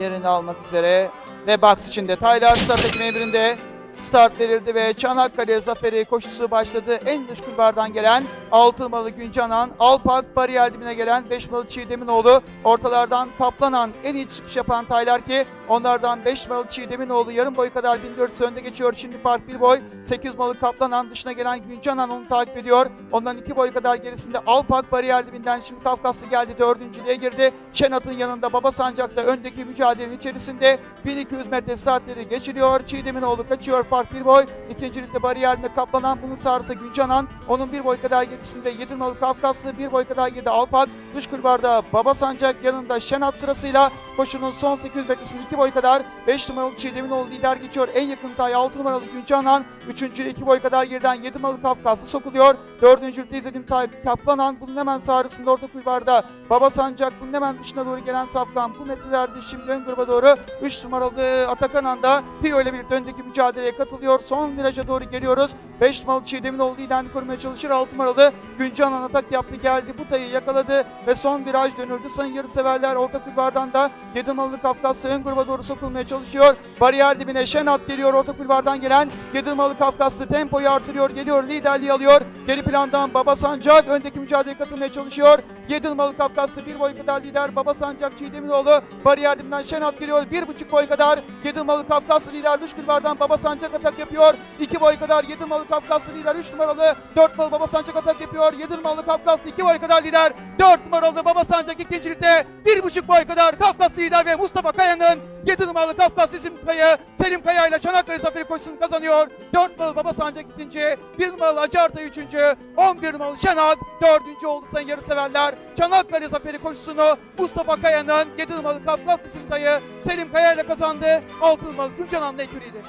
yerini almak üzere. Ve box için detaylar start ekmeği birinde start verildi ve Çanakkale Zaferi koşusu başladı. En dış kulvardan gelen Altılmalı Güncanan, Alpak bariyer dibine gelen Beşmalı Çiğdeminoğlu, ortalardan Kaplanan en iyi çıkış yapan Taylar ki onlardan 5 numaralı Çiğdeminoğlu yarım boy kadar 1400 önde geçiyor. Şimdi fark bir boy. 8 numaralı Kaplanan dışına gelen Güncanan onu takip ediyor. Ondan 2 boy kadar gerisinde Alpak bariyer dibinden şimdi Kafkaslı geldi. Dördüncülüğe girdi. Şenat'ın yanında Baba Sancak'ta öndeki mücadelenin içerisinde 1200 metre saatleri geçiriyor. Çiğdeminoğlu kaçıyor fark bir boy. İkincilikte bariyerde Kaplanan bunun sağrısı Güncanan. Onun bir boy kadar gerisinde 7 numaralı Kafkaslı bir boy kadar geride Alpak. Dış kulvarda Baba Sancak yanında Şenat sırasıyla koşunun son 800 metresinde 2 boy kadar 5 numaralı Çiğdeminoğlu lider geçiyor. En yakın tay 6 numaralı Güncanan. Üçüncü 2 boy kadar geriden 7 numaralı Kafkaslı sokuluyor. Dördüncülükte izlediğim tay Kaplanan. Bunun hemen sağrısında orta kulvarda Baba Sancak. Bunun hemen dışına doğru gelen Safkan. Bu metrelerde şimdi ön gruba doğru 3 numaralı Atakanan da Pio ile birlikte öndeki mücadeleye katılıyor. Son viraja doğru geliyoruz. 5 numaralı Çiğdeminoğlu liderini korumaya çalışır. 6 numaralı Güncanan atak yaptı geldi. Bu tayı yakaladı ve son viraj dönüldü. Sayın yarı severler orta kulvardan da 7 numaralı Kafkaslı ön gruba doğru sokulmaya çalışıyor. Bariyer dibine Şenat geliyor. Orta kulvardan gelen 7 numaralı Kafkaslı tempoyu artırıyor. Geliyor liderliği alıyor. Geri plandan Baba Sancak öndeki mücadeleye katılmaya çalışıyor. 7 numaralı Kafkaslı bir boy kadar lider Baba Sancak Çiğdeminoğlu. Bariyer dibinden Şenat geliyor. 1,5 boy kadar 7 numaralı Kafkaslı lider dış kulvardan Baba Sancak atak yapıyor. 2 boy kadar 7 numaralı Kafkaslı lider 3 numaralı 4 numaralı Baba Sancak atak yapıyor. 7 numaralı Kafkaslı 2 boy kadar lider 4 numaralı Baba Sancak ikincilikte 1,5 boy kadar Kafkaslı lider ve Mustafa Kaya'nın 7 numaralı Kafkas isim Kaya Selim Kaya ile Çanakkale Zaferi koşusunu kazanıyor. 4 numaralı Baba Sancak ikinci, 1 numaralı Hacı Artay üçüncü, 11 numaralı Şenat dördüncü oldu sayın yarı severler. Çanakkale Zaferi koşusunu Mustafa Kaya'nın 7 numaralı Kafkas isim Kaya Selim Kaya ile kazandı. 6 numaralı Gülcan Hamle ekürüydü.